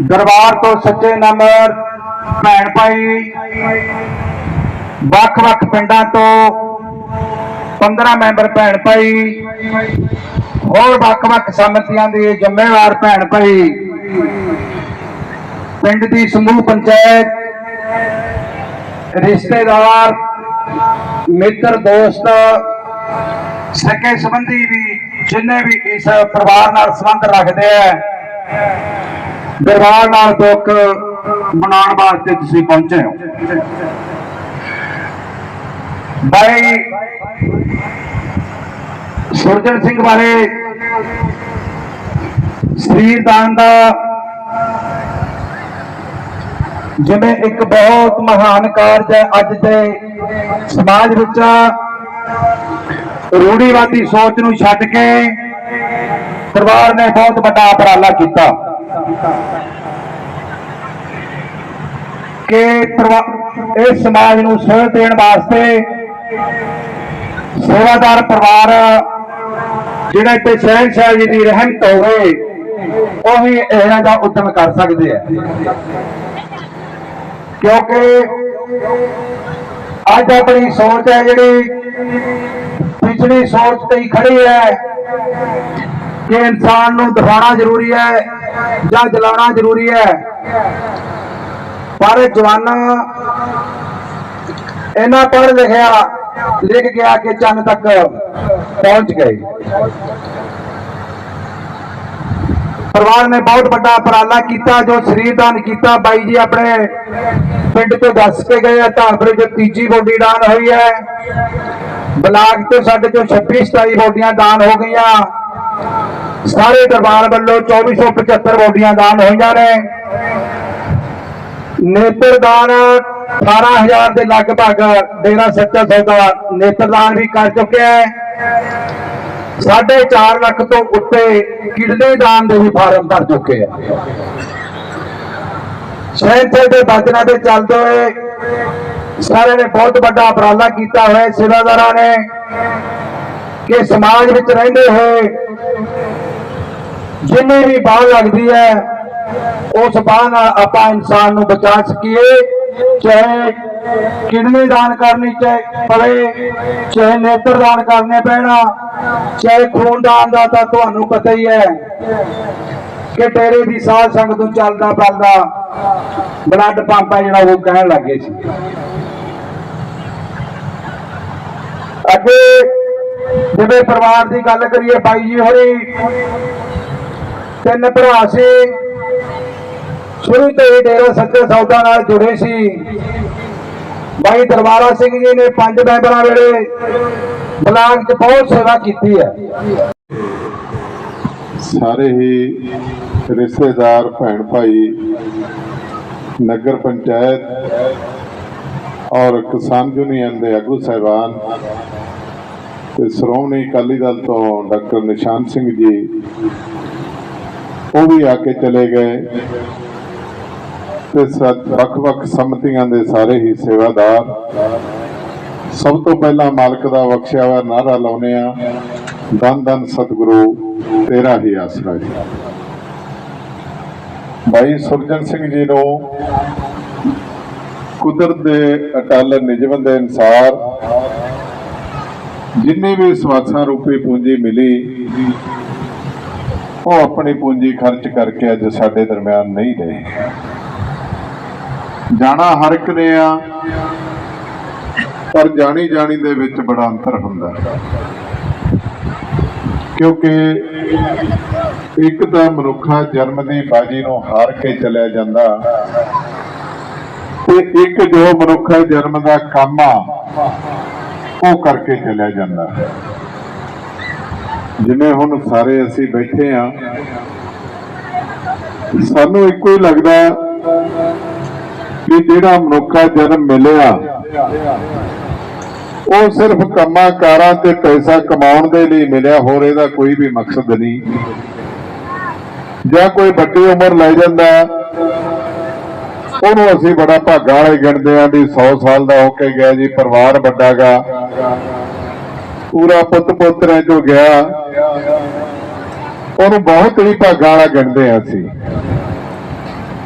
ਦਰਬਾਰ ਤੋਂ ਸੱਚੇ ਨੰਬਰ, ਭੈਣ ਭਾਈ ਵੱਖ-ਵੱਖ ਪਿੰਡਾਂ ਤੋਂ 15 ਮੈਂਬਰ ਭੈਣ ਭਾਈ, ਹੋਰ ਵੱਖ-ਵੱਖ ਸਮਿਤੀਆਂ ਦੇ ਜ਼ਿੰਮੇਵਾਰ ਭੈਣ ਭਾਈ, ਪਿੰਡ ਦੀ ਸਮੂਹ ਪੰਚਾਇਤ, ਰਿਸ਼ਤੇਦਾਰ, ਮਿੱਤਰ, ਦੋਸਤ, ਸਕੇ ਸੰਬੰਧੀ ਵੀ, ਜਿੰਨੇ ਵੀ ਇਸ ਪਰਿਵਾਰ ਨਾਲ ਸੰਬੰਧ ਰੱਖਦੇ ਆ ਦਰਬਾਰ ਨਾਲ ਦੁੱਖ ਮਨਾਉਣ ਵਾਸਤੇ ਤੁਸੀਂ ਪਹੁੰਚੇ ਹੋ। ਭਾਈ ਸੁਰਜਨ ਸਿੰਘ ਬਾਰੇ ਸਰੀਰ ਦਾਨ ਦਾ ਜਿਵੇਂ ਇੱਕ ਬਹੁਤ ਮਹਾਨ ਕਾਰਜ ਹੈ, ਅੱਜ ਦੇ ਸਮਾਜ ਵਿੱਚ ਰੂੜੀਵਾਦੀ ਸੋਚ ਨੂੰ ਛੱਡ ਕੇ ਪਰਿਵਾਰ ਨੇ ਬਹੁਤ ਵੱਡਾ ਉਪਰਾਲਾ ਕੀਤਾ। ਕਿ ਪਰਿਵਾ- ਇਸ ਸਮਾਜ ਨੂੰ ਸੇਧ ਦੇਣ ਵਾਸਤੇ ਸੇਵਾਦਾਰ ਪਰਿਵਾਰ ਜਿਹੜਾ ਤੇ ਸ਼ਹਿਨਸ਼ਾਹ ਜੀ ਦੀ ਰਹਿਮਤ ਹੋਵੇ, ਉਹ ਵੀ ਇਹਨਾਂ ਦਾ ਉਦਮ ਕਰ ਸਕਦੇ ਆ। ਕਿਉਂਕਿ ਅੱਜ ਆਪਣੀ ਸੋਚ ਹੈ ਜਿਹੜੀ ਪਿਛਲੀ ਸੋਚ ਤੇ ਹੀ ਖੜੀ ਹੈ ਕਿ ਇਨਸਾਨ ਨੂੰ ਦਿਖਾਉਣਾ ਜ਼ਰੂਰੀ ਹੈ। ਜਾਂ ਜਲਾਉਣਾ ਜ਼ਰੂਰੀ ਹੈ। ਪਰ ਜਵਾਨਾਂ ਇਹਨਾਂ ਪੜ੍ਹ ਲਿਖਿਆ, ਲਿਖ ਗਿਆ ਕਿ ਚੰਨ ਤੱਕ ਪਹੁੰਚ ਗਏ। ਪਰਿਵਾਰ ਨੇ ਬਹੁਤ ਵੱਡਾ ਉਪਰਾਲਾ ਕੀਤਾ, ਜੋ ਸਰੀਰ ਦਾਨ ਕੀਤਾ। ਬਾਈ ਜੀ ਆਪਣੇ ਪਿੰਡ ਤੋਂ ਦੱਸ ਕੇ ਗਏ ਆ ਧਾਨਪੁਰ ਜੋ ਤੀਜੀ ਬੋਡੀ ਦਾਨ ਹੋਈ ਹੈ। ਬਲਾਕ ਤੋਂ ਸਾਡੇ ਤੋਂ 26 27 ਬੋਡੀਆਂ ਦਾਨ ਹੋ ਗਈਆਂ। ਸਾਰੇ ਦਰਬਾਰ ਵੱਲੋਂ 2475 ਬੋਡੀਆਂ ਦਾਨ ਹੋਈਆਂ ਨੇ। ਨੇਤਰ ਦਾਨ 18000 ਦੇ ਲਗਭਗ ਡੇਰਾ ਸੱਚਾ ਸੌਦਾ ਨੇਤਰ ਦਾਨ ਵੀ ਕਰ ਚੁੱਕਿਆ ਹੈ। ਸਾਢੇ 4 ਲੱਖ ਤੋਂ ਉੱਤੇ ਕਿਡਨੀ ਦਾਨ ਦੇ ਵੀ ਫਾਰਮ ਭਰ ਚੁੱਕੇ ਆ। ਸੈਂਥੇ ਦੇ ਬਾਜਣਾ ਦੇ ਚੱਲਦੇ ਹੋਏ ਸਾਰਿਆਂ ਨੇ ਬਹੁਤ ਵੱਡਾ ਉਪਰਾਲਾ ਕੀਤਾ ਹੋਇਆ ਸੇਵਾਦਾਰਾਂ ਨੇ ਕਿ ਸਮਾਜ ਵਿੱਚ ਰਹਿੰਦੇ ਹੋਏ ਜਿੰਨੀ ਵੀ ਬਾਹ ਲੱਗਦੀ ਹੈ, ਉਸ ਬਾਹ ਨਾਲ ਆਪਾਂ ਇਨਸਾਨ ਨੂੰ ਬਚਾ ਸਕੀਏ। ਚਾਹੇ ਕਿਡਨੀ ਦਾਨ ਕਰਨੀ, ਚਾਹੇ ਪਵੇ ਚਾਹੇ ਨੇਤਰ ਦਾਨ ਕਰਨੇ ਪੈਣਾ, ਚਾਹੇ ਖੂਨ ਦਾਨ ਦਾ ਤਾਂ ਤੁਹਾਨੂੰ ਪਤਾ ਹੀ ਹੈ ਕਿ ਤੇਰੇ ਦੀ ਸਾਧ ਸੰਗਤ ਨੂੰ ਚੱਲਦਾ ਚੱਲਦਾ ਬਲੱਡ ਪੰਪ ਹੈ ਜਿਹੜਾ ਉਹ ਕਹਿਣ ਲੱਗੇ ਸੀ। ਅੱਗੇ ਜਿਵੇਂ ਪਰਿਵਾਰ ਦੀ ਗੱਲ ਕਰੀਏ, ਬਾਈ ਜੀ ਹੋਰੀ ਤਿੰਨ ਭਰਾ ਸੀ। ਸ਼ੁਰੂ ਤੋਂ ਹੀ ਡੇਰਾ ਸੱਚੇ ਸੌਦਾ ਨਾਲ ਜੁੜੇ ਸੀ। ਬਾਈ ਦਰਬਾਰਾ ਸਿੰਘ ਜੀ ਨੇ ਪੰਜ ਮੈਂਬਰਾਂ ਵੇਲੇ ਬਲਾਕ 'ਚ ਬਹੁਤ ਸੇਵਾ ਕੀਤੀ ਹੈ। ਸਾਰੇ ਹੀ ਰਿਸ਼ਤੇਦਾਰ, ਭੈਣ ਭਾਈ, ਨਗਰ ਪੰਚਾਇਤ ਔਰ ਕਿਸਾਨ ਯੂਨੀਅਨ ਦੇ ਆਗੂ ਸਹਿਬਾਨ ਤੇ ਸ਼੍ਰੋਮਣੀ ਅਕਾਲੀ ਦਲ ਤੋਂ ਡਾਕਟਰ ਨਿਸ਼ਾਨ ਸਿੰਘ ਜੀ ਉਹ ਵੀ ਆ ਕੇ ਚਲੇ ਗਏ। ਤੇ ਸਭ ਵੱਖ-ਵੱਖ ਸੰਮਤੀਆਂ ਦੇ ਸਾਰੇ ਹੀ ਸੇਵਾਦਾਰ। ਸਭ ਤੋਂ ਪਹਿਲਾਂ ਮਾਲਕ ਦਾ ਬਖਸ਼ਿਆ ਹੋਇਆ ਨਾਰਾ ਲਾਉਨੇ ਆ ਦਨ ਦਨ ਸਤਿਗੁਰੂ, ਤੇਰਾ ਹੀ ਆਸਰਾ ਜੀ। ਭਾਈ ਸੁਰਜਨ ਸਿੰਘ ਜੀ ਨੂੰ ਕੁਦਰਤ ਦੇ ਅਟਲ ਨਿਯਮ ਦੇ ਅਨਸਾਰ ਜਿੰਨੀ ਵੀ ਸਵਾਸਾਂ ਰੂਪੀ ਪੂੰਜੀ ਮਿਲੀ ਉਹ ਆਪਣੀ ਪੂੰਜੀ ਖਰਚ ਕਰਕੇ ਅੱਜ ਸਾਡੇ ਦਰਮਿਆਨ ਨਹੀਂ ਰਹੇ। ਜਾਣਾ ਹਰ ਇੱਕ ਨੇ ਆ, ਪਰ ਜਾਣੀ ਜਾਣੀ ਦੇ ਵਿੱਚ ਬੜਾ ਅੰਤਰ ਹੁੰਦਾ। ਹੈ ਕਿਉਂਕਿ ਇੱਕ ਤਾਂ ਮਨੁੱਖਾ ਜਨਮ ਦੀ ਬਾਜੀ ਨੂੰ ਹਾਰ ਕੇ ਚਲਿਆ ਜਾਂਦਾ। ਤੇ ਇੱਕ ਜੋ ਮਨੁੱਖਾ ਜਨਮ ਦਾ ਕੰਮ ਆ, ਉਹ ਕਰਕੇ ਚਲਿਆ ਜਾਂਦਾ। ਜਿਵੇਂ ਹੁਣ ਸਾਰੇ ਅਸੀਂ ਬੈਠੇ ਆ ਸਾਨੂੰ ਇੱਕੋ ਹੀ ਲੱਗਦਾ ਕਿ ਜਿਹੜਾ ਮਨੁੱਖਾ ਜਨਮ ਮਿਲਿਆ, ਉਹ ਸਿਰਫ ਕੰਮਾਂ ਕਾਰਾਂ ਤੇ ਪੈਸਾ ਕਮਾਉਣ ਦੇ ਲਈ ਮਿਲਿਆ, ਹੋਰ ਇਹਦਾ ਕੋਈ ਵੀ ਮਕਸਦ ਨਹੀਂ। ਜਾਂ ਕੋਈ ਵੱਡੀ ਉਮਰ ਲੈ ਜਾਂਦਾ ਉਹਨੂੰ ਅਸੀਂ ਬੜਾ ਭਾਗਾ ਵਾਲੇ ਗਿਣਦੇ ਆਂ ਵੀ 100 ਸਾਲ ਦਾ ਹੋ ਕੇ ਗਿਆ ਜੀ, ਪਰਿਵਾਰ ਵੱਡਾਗਾ ਪੂਰਾ ਪੁੱਤ ਪੋਤਰਿਆਂ ਚੋਂ ਗਿਆ। ਉਹਨੂੰ ਬਹੁਤ ਹੀ ਭਾਗਾਂ ਵਾਲਾ ਗਿਣਦੇ ਆਂ ਅਸੀਂ।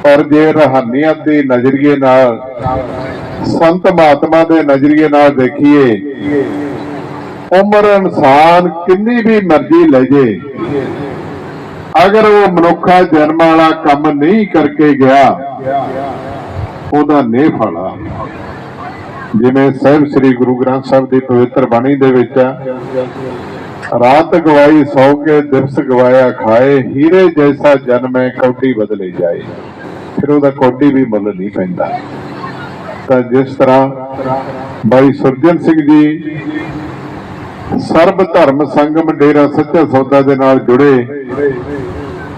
ਪਰ ਜੇ ਰਹਾਨੀਅਤ ਦੀ ਨਜ਼ਰੀਏ ਨਾਲ, ਸੰਤ ਮਹਾਤਮਾ ਦੇ ਨਜ਼ਰੀਏ ਨਾਲ ਦੇਖੀਏ, ਉਮਰ ਇਨਸਾਨ ਕਿੰਨੀ ਵੀ ਮਰਜ਼ੀ ਲੈ ਜੇ, ਅਗਰ ਉਹ ਮਨੁੱਖਾ ਜਨਮ ਵਾਲਾ ਕੰਮ ਨਹੀਂ ਕਰਕੇ ਗਿਆ, ਉਹਦਾ ਨੇ ਫਲਾ। ਜਿਵੇਂ ਸਾਹਿਬ ਸ੍ਰੀ ਗੁਰੂ ਗ੍ਰੰਥ ਸਾਹਿਬ ਦੀ ਪਵਿੱਤਰ ਬਾਣੀ ਦੇ ਵਿੱਚ ਆ ਰਾਤ ਗਵਾਈ ਸੌ ਕੇ ਦਿਵਸ ਗਵਾਇਆ ਖਾਏ, ਹੀਰੇ ਜੈਸਾ ਜਨਮੈ ਕੌਡੀ ਬਦਲੇ ਜਾਏ। ਫਿਰ ਉਹਦਾ ਕੌਡੀ ਵੀ ਮੁੱਲ ਨਹੀਂ ਪੈਂਦਾ। ਤਾਂ ਜਿਸ ਤਰ੍ਹਾਂ ਬਾਈ ਸੁਰਜਨ ਸਿੰਘ ਜੀ ਸਰਬ ਧਰਮ ਸੰਗਮ ਡੇਰਾ ਸੱਚਾ ਸੌਦਾ ਦੇ ਨਾਲ ਜੁੜੇ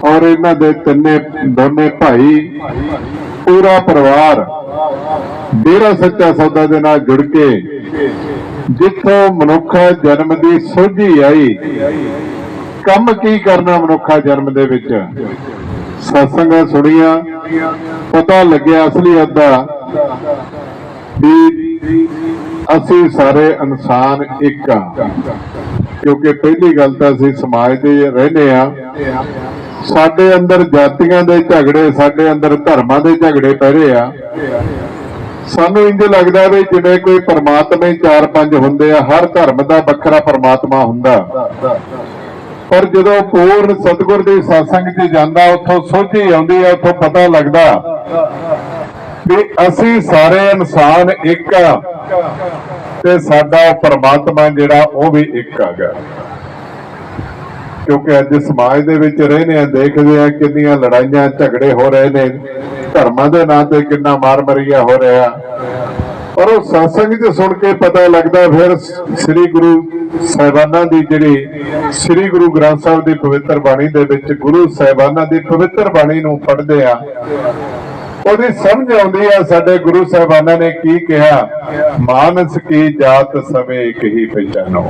ਔਰ ਇਹਨਾਂ ਦੇ ਤਿੰਨੇ ਦੋਨੇ ਭਾਈ, ਪੂਰਾ ਪਰਿਵਾਰ ਡੇਰਾ ਸੱਚਾ ਸੌਦਾ ਦੇ ਨਾਲ ਜੁੜ ਕੇ ਜਿੱਥੋਂ ਮਨੁੱਖਾ ਜਨਮ ਦੀ ਸੋਝੀ ਆਈ, ਕੰਮ ਕੀ ਕਰਨਾ ਮਨੁੱਖਾ ਜਨਮ ਦੇ ਵਿੱਚ? ਸਤਸੰਗਾਂ ਸੁਣੀਆਂ, ਪਤਾ ਲੱਗਿਆ ਅਸਲੀਅਤ ਦਾ ਵੀ ਅਸੀਂ ਸਾਰੇ ਇਨਸਾਨ ਇੱਕ ਆ। ਕਿਉਂਕਿ ਪਹਿਲੀ ਗੱਲ ਤਾਂ ਅਸੀਂ ਸਮਾਜ ਦੇ ਰਹਿੰਦੇ ਆ। ਸਾਡੇ ਅੰਦਰ ਜਾਤੀਆਂ ਦੇ ਝਗੜੇ, ਸਾਡੇ ਅੰਦਰ ਧਰਮਾਂ ਦੇ ਝਗੜੇ ਪੈ ਰਹੇ ਆ। ਸਾਨੂੰ ਇੰਜ ਲੱਗਦਾ ਵੀ ਜਿਵੇਂ ਕੋਈ ਪਰਮਾਤਮਾ ਹੀ ਚਾਰ ਪੰਜ ਹੁੰਦੇ ਆ, ਹਰ ਧਰਮ ਦਾ ਵੱਖਰਾ ਪਰਮਾਤਮਾ ਹੁੰਦਾ। ਪਰ ਜਦੋਂ ਪੂਰਨ ਸਤਿਗੁਰ ਦੇ satsang 'ਚ ਜਾਂਦਾ, ਉੱਥੋਂ ਸੋਝੀ ਆਉਂਦੀ ਆ, ਉੱਥੋਂ ਪਤਾ ਲੱਗਦਾ ਵੀ ਅਸੀਂ ਸਾਰੇ ਇਨਸਾਨ ਇੱਕ ਆ ਤੇ ਸਾਡਾ ਪਰਮਾਤਮਾ ਜਿਹੜਾ, ਉਹ ਵੀ ਇੱਕ ਹੈਗਾ। ਕਿਉਂਕਿ ਅੱਜ ਸਮਾਜ ਦੇ ਵਿੱਚ ਰਹਿੰਦੇ ਆ, ਦੇਖਦੇ ਆ ਕਿੰਨੀਆਂ ਲੜਾਈਆਂ, ਝਗੜੇ ਹੋ ਰਹੇ ਨੇ। ਧਰਮਾਂ ਦੇ ਨਾਂ ਤੇ ਕਿੰਨਾ ਮਾਰ ਮਰੀਆ ਹੋ ਰਿਹਾ। ਪਰ ਉਹ satsang 'ਚ ਸੁਣ ਕੇ ਪਤਾ ਲੱਗਦਾ ਫਿਰ ਸ੍ਰੀ ਗੁਰੂ ਸਾਹਿਬਾਨਾਂ ਦੀ ਜਿਹੜੀ ਸ੍ਰੀ ਗੁਰੂ ਗ੍ਰੰਥ ਸਾਹਿਬ ਦੀ ਪਵਿੱਤਰ ਬਾਣੀ ਦੇ ਵਿੱਚ ਗੁਰੂ ਸਾਹਿਬਾਨਾਂ ਦੀ ਪਵਿੱਤਰ ਬਾਣੀ ਨੂੰ ਪੜ੍ਹਦੇ ਆ, ਉਹਦੀ ਸਮਝ ਆਉਂਦੀ ਆ ਸਾਡੇ ਗੁਰੂ ਸਾਹਿਬਾਨਾਂ ਨੇ ਕੀ ਕਿਹਾ, ਮਾਨਸ ਕੀ ਜਾਤ ਸਵੇ ਇੱਕ ਪਛਾਨੋ